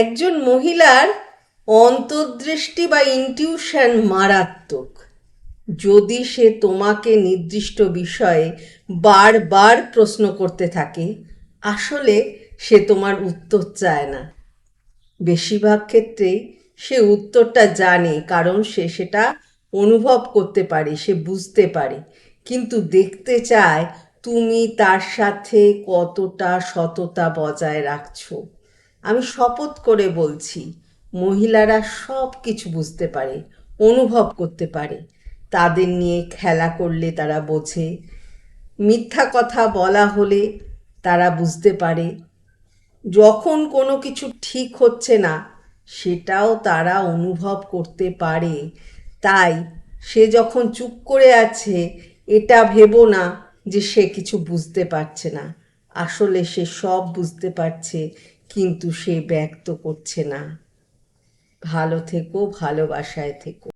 একজন মহিলার অন্তর্দৃষ্টি বা ইনটিউশন মারাত্মক। যদি সে তোমাকে নির্দিষ্ট বিষয়ে বারবার প্রশ্ন করতে থাকে, আসলে সে তোমার উত্তর চায় না। বেশিরভাগ ক্ষেত্রেই সে উত্তরটা জানে, কারণ সে সেটা অনুভব করতে পারে, সে বুঝতে পারে। কিন্তু দেখতে চায়, তুমি তার সাথে কতটা সততা বজায় রাখছো। আমি শপথ করে বলছি, মহিলারা সব কিছু বুঝতে পারে, অনুভব করতে পারে। তাদের নিয়ে খেলা করলে তারা বোঝে, মিথ্যা কথা বলা হলে তারা বুঝতে পারে। যখন কোনো কিছু ঠিক হচ্ছে না, সেটাও তারা অনুভব করতে পারে। তাই সে যখন চুপ করে আছে, এটা ভেবো না যে সে কিছু বুঝতে পারছে না। আসলে সে সব বুঝতে পারছে কিন্তু সে ব্যক্ত করছে না। ভালো থেকো ভালোবাসায় থেকো।